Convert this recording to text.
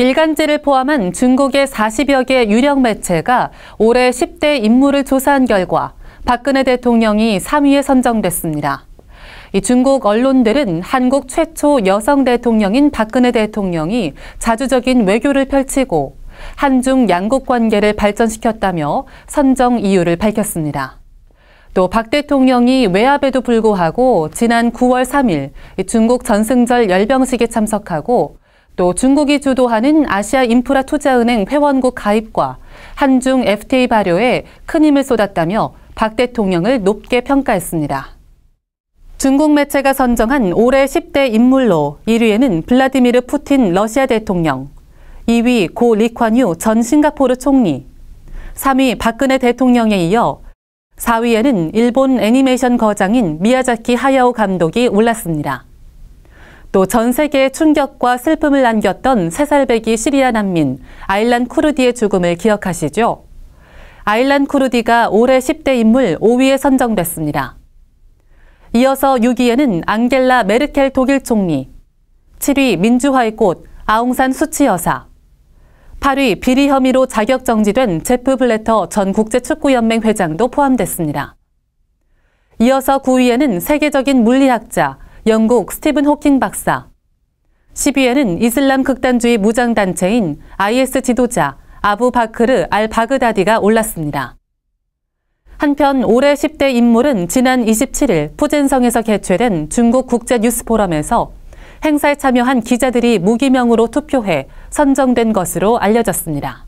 일간지를 포함한 중국의 40여 개 유력 매체가 올해 10대 인물을 조사한 결과 박근혜 대통령이 3위에 선정됐습니다. 이 중국 언론들은 한국 최초 여성 대통령인 박근혜 대통령이 자주적인 외교를 펼치고 한중 양국 관계를 발전시켰다며 선정 이유를 밝혔습니다. 또 박 대통령이 외압에도 불구하고 지난 9월 3일 중국 전승절 열병식에 참석하고 또 중국이 주도하는 아시아 인프라 투자은행 회원국 가입과 한중 FTA 발효에 큰 힘을 쏟았다며 박 대통령을 높게 평가했습니다. 중국 매체가 선정한 올해 10대 인물로 1위에는 블라디미르 푸틴 러시아 대통령, 2위 고 리콴유 전 싱가포르 총리, 3위 박근혜 대통령에 이어 4위에는 일본 애니메이션 거장인 미야자키 하야오 감독이 올랐습니다. 또 전 세계에 충격과 슬픔을 남겼던 세살배기 시리아 난민 아일란 쿠르디의 죽음을 기억하시죠? 아일란 쿠르디가 올해 10대 인물 5위에 선정됐습니다. 이어서 6위에는 앙겔라 메르켈 독일 총리, 7위 민주화의 꽃 아웅산 수치 여사, 8위 비리 혐의로 자격 정지된 제프 블레터 전 국제축구연맹 회장도 포함됐습니다. 이어서 9위에는 세계적인 물리학자 영국 스티븐 호킹 박사, 10위에는 이슬람 극단주의 무장단체인 IS 지도자 아부 바크르 알 바그다디가 올랐습니다. 한편 올해 10대 인물은 지난 27일 푸젠성에서 개최된 중국 국제 뉴스 포럼에서 행사에 참여한 기자들이 무기명으로 투표해 선정된 것으로 알려졌습니다.